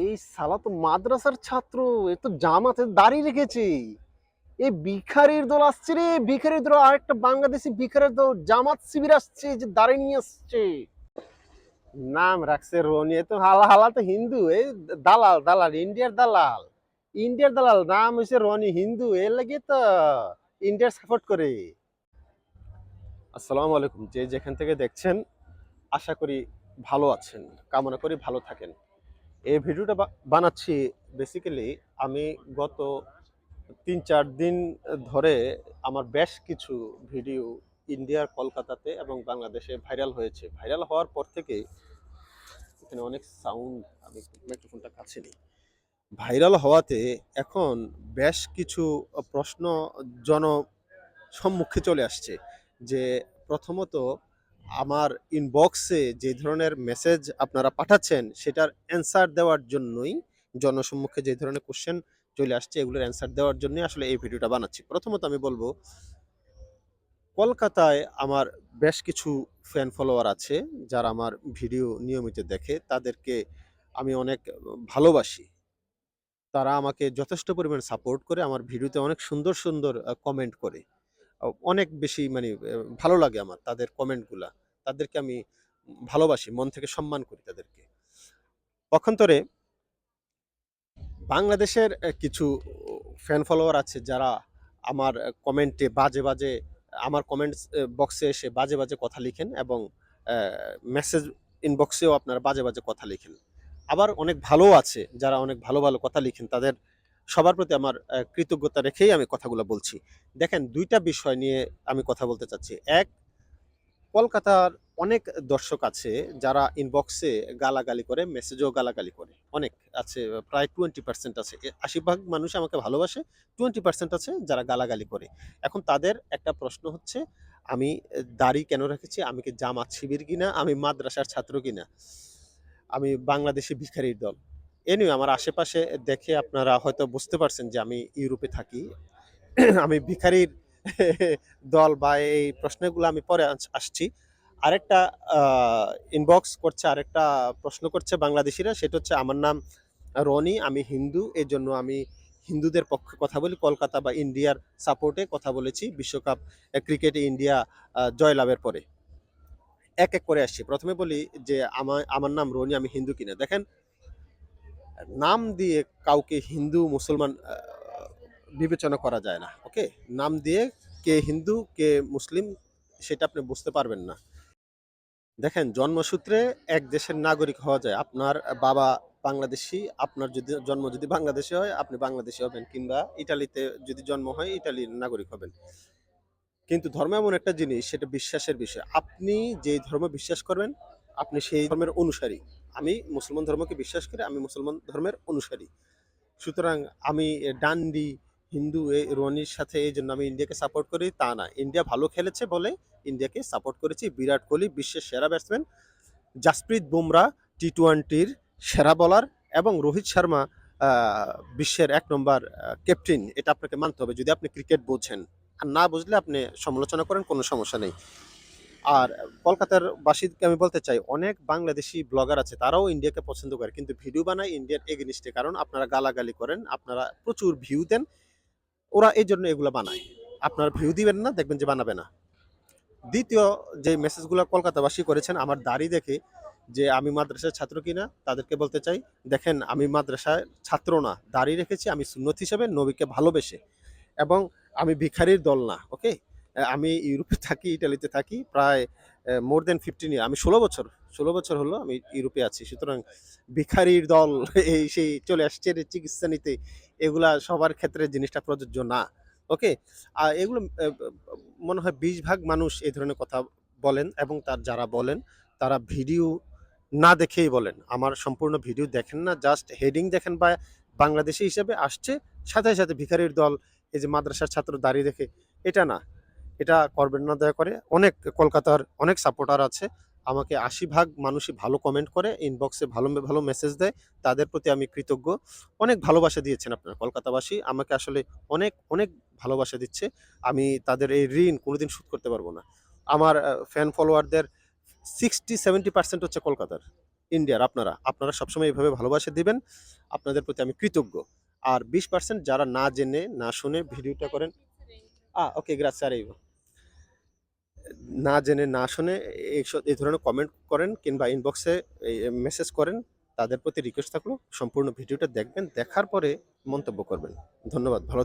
এই সালা তো মাদ্রাসার ছাত্র, এ তো জামাতে দাড়ি রেখেছে। এই ভিখারির দল আসছে রে, ভিখারির দল, আরেকটা বাংলাদেশি ভিখারির দল, জামাত শিবির আসছে, যে দাঁড়িয়ে নিয়ে আসছে। নাম রাখছে রনি তো হালা হালা তো হিন্দু এই দালাল দালাল, ইন্ডিয়ার দালাল। ইন্ডিয়ার দালাল, নাম হয়েছে রনি, হিন্দু, এর লাগে তো ইন্ডিয়ার সাপোর্ট করে। আসসালামু আলাইকুম, যে যেখান থেকে দেখছেন, আশা করি ভালো আছেন, কামনা করি ভালো থাকেন। এই ভিডিওটা বানাচ্ছি বেসিক্যালি আমি গত তিন চার দিন ধরে আমার বেশ কিছু ভিডিও ইন্ডিয়ার কলকাতাতে এবং বাংলাদেশে ভাইরাল হয়েছে। ভাইরাল হওয়ার পর থেকে এখানে অনেক সাউন্ড আমি মাইক্রোফোনটা কাছে নিই। ভাইরাল হওয়াতে এখন বেশ কিছু প্রশ্ন জন সম্মুখে চলে আসছে যে প্রথমত আমার ইনবক্সে যে ধরনের মেসেজ আপনারা পাঠাচ্ছেন, সেটার অ্যান্সার দেওয়ার জন্যই জনসম্মুখে যে ধরনের কোশ্চেন চলে আসছে, এগুলোর অ্যান্সার দেওয়ার জন্যই আসলে এই ভিডিওটা বানাচ্ছি। প্রথমত আমি বলব, কলকাতায় আমার বেশ কিছু ফ্যান ফলোয়ার আছে, যারা আমার ভিডিও নিয়মিত দেখে, তাদেরকে আমি অনেক ভালোবাসি। তারা আমাকে যথেষ্ট পরিমাণ সাপোর্ট করে, আমার ভিডিওতে অনেক সুন্দর সুন্দর কমেন্ট করে। অনেক বেশি মানে ভালো লাগে আমার তাদের কমেন্টগুলা। তাদেরকে আমি ভালোবাসি, মন থেকে সম্মান করি তাদেরকে। পক্ষান্তরে বাংলাদেশের কিছু ফ্যান ফলোয়ার আছে যারা আমার কমেন্টে বাজে, বাজে আমার কমেন্টস বক্সে এসে বাজে, বাজে কথা লিখেন এবং মেসেজ ইনবক্সেও আপনারা বাজে, বাজে কথা লিখেন। আবার অনেক ভালোও আছে যারা অনেক ভালো, ভালো কথা লিখেন। তাদের সবার প্রতি আমার কৃতজ্ঞতা রেখেই আমি কথাগুলো বলছি। দেখেন দুইটা বিষয় নিয়ে আমি কথা বলতে চাচ্ছি। এক কলকাতার অনেক দর্শক আছে যারা ইনবক্সে গালাগালি করে, মেসেজেও গালাগালি করে। অনেক আছে প্রায় 20% আছে। এ ৮০ ভাগ মানুষ আমাকে ভালোবাসে। 20% আছে যারা গালাগালি করে। এখন তাদের একটা প্রশ্ন হচ্ছে আমি দাড়ি কেন রেখেছি? আমি কি জামাত শিবির কিনা? আমি মাদ্রাসার ছাত্র কিনা? আমি বাংলাদেশি ভিখারির দল। এনিওয়ে আমার আশেপাশে দেখে আপনারা হয়তো বুঝতে পারছেন যে আমি ইউরোপে থাকি। আমি ভিখারির দল বা এই প্রশ্নগুলো আমি পরে আসছি। আরেকটা ইনবক্স করছে আরেকটা প্রশ্ন করছে বাংলাদেশিরা সেটা হচ্ছে আমার নাম রনি, আমি হিন্দু। এজন্য আমি হিন্দুদের পক্ষে কথা বলি। কলকাতা বা ইন্ডিয়ার সাপোর্টে কথা বলেছি বিশ্বকাপ ক্রিকেটে ইন্ডিয়া জয়লাভের পরে। এক, এক করে আসছি। প্রথমে বলি যে আমার আমার নাম রনি, আমি হিন্দু কিনা। দেখেন নাম দিয়ে কাউকে হিন্দু, মুসলমান বিবেচনা করা যায় না। ওকে? নাম দিয়ে কে হিন্দু, কে মুসলিম সেটা আপনি বুঝতে পারবেন না। দেখেন জন্মসূত্রে এক দেশের নাগরিক হওয়া যায়। আপনার বাবা বাংলাদেশি আপনার যদি জন্ম যদি বাংলাদেশে হয়, আপনি বাংলাদেশি হবেন কিংবা ইটালিতে যদি জন্ম হয়, ইটালির নাগরিক হবেন। কিন্তু ধর্ম এমন একটা জিনিস সেটা বিশ্বাসের বিষয়। আপনি যেই ধর্ম বিশ্বাস করবেন, আপনি সেই ধর্মের অনুসারী। আমি মুসলমান ধর্মকে বিশ্বাস করি, আমি মুসলমান ধর্মের অনুসারী। সুতরাং আমি ডান্ডি, হিন্দু এ রনির সাথে এই জন্য আমি ইন্ডিয়াকে সাপোর্ট করি তা না। ইন্ডিয়া ভালো খেলেছে বলে ইন্ডিয়াকে সাপোর্ট করেছি। বিরাট কোহলি বিশ্বের সেরা ব্যাটসম্যান। জাসপ্রীত বুমরা টি-টোয়েন্টির সেরা বোলার এবং রোহিত শর্মা বিশ্বের এক নম্বর ক্যাপ্টেন। এটা আপনাকে মানতে হবে যদি আপনি ক্রিকেট বোঝেন। আর না বুঝলে আপনি সমালোচনা করেন কোনো সমস্যা নেই। আর কলকাতার বাসীকে আমি বলতে চাই অনেক বাংলাদেশি ব্লগার আছে তারাও ইন্ডিয়াকে পছন্দ করে। কিন্তু ভিডিও বানায় ইন্ডিয়ার এগেইনস্ট এ কারণ আপনারা গালাগালি করেন, আপনারা প্রচুর ভিউ দেন। ওরা এই জন্য এগুলো বানায়। আপনারা ভিউ দিবেন না, দেখবেন যে বানাবে না। দ্বিতীয় যে মেসেজগুলো কলকাতাবাসী করেছেন আমার দাড়ি দেখে যে আমি মাদ্রাসার ছাত্র কিনা তাদেরকে বলতে চাই, দেখেন আমি মাদ্রাসার ছাত্র না। দাড়ি রেখেছি আমি সুন্নত হিসেবে নবীকে ভালোবেসে এবং আমি ভিখারির দল না। ওকে? আমি ইউরোপে থাকি, ইটালিতে থাকি প্রায় মোর দেন ফিফটিন ইয়ার আমি ১৬ বছর ১৬ বছর হলো আমি ইউরোপে আছি। সুতরাং ভিখারির দল এই সেই চলে আসছে চিকিৎসা নিতে। এগুলা সবার ক্ষেত্রে জিনিসটা প্রযোজ্য না। ওকে? আর এগুলো মনে হয় ২০ ভাগ মানুষ এই ধরনের কথা বলেন এবং তার যারা বলেন তারা ভিডিও না দেখেই বলেন। আমার সম্পূর্ণ ভিডিও দেখেন না। জাস্ট হেডিং দেখেন বা বাংলাদেশি হিসেবে আসছে সাথে, সাথে ভিখারির দল এই যে মাদ্রাসার ছাত্র দাঁড়িয়ে দেখে এটা না। এটা করবেন না দয়া করে। অনেক কলকাতার অনেক সাপোর্টার আছে। আমাকে ৮০ ভাগ মানুষই ভালো কমেন্ট করে, ইনবক্সে ভালো, ভালো মেসেজ দেয়। তাদের প্রতি আমি কৃতজ্ঞ। অনেক ভালোবাসা দিয়েছেন আপনারা কলকাতাবাসী আমাকে আসলে অনেক, অনেক ভালোবাসা দিচ্ছে। আমি তাদের এই ঋণ কোনোদিন শোধ করতে পারব না। আমার ফ্যান ফলোয়ারদের 60-70% হচ্ছে কলকাতার। ইন্ডিয়ার আপনারা আপনারা সবসময় এইভাবে ভালোবাসা দিবেন আপনাদের প্রতি আমি কৃতজ্ঞ আর বিশ পার্সেন্ট যারা না জেনে না শুনে ভিডিওটা করেন আ ওকে গ্রাস আরেইভ না জেনে, না শুনে এই এই ধরনের কমেন্ট করেন কিংবা ইনবক্সে মেসেজ করেন, তাদের প্রতি রিকোয়েস্ট থাকল, সম্পূর্ণ ভিডিওটা দেখবেন, দেখার পরে মন্তব্য করবেন। ধন্যবাদ, ভালো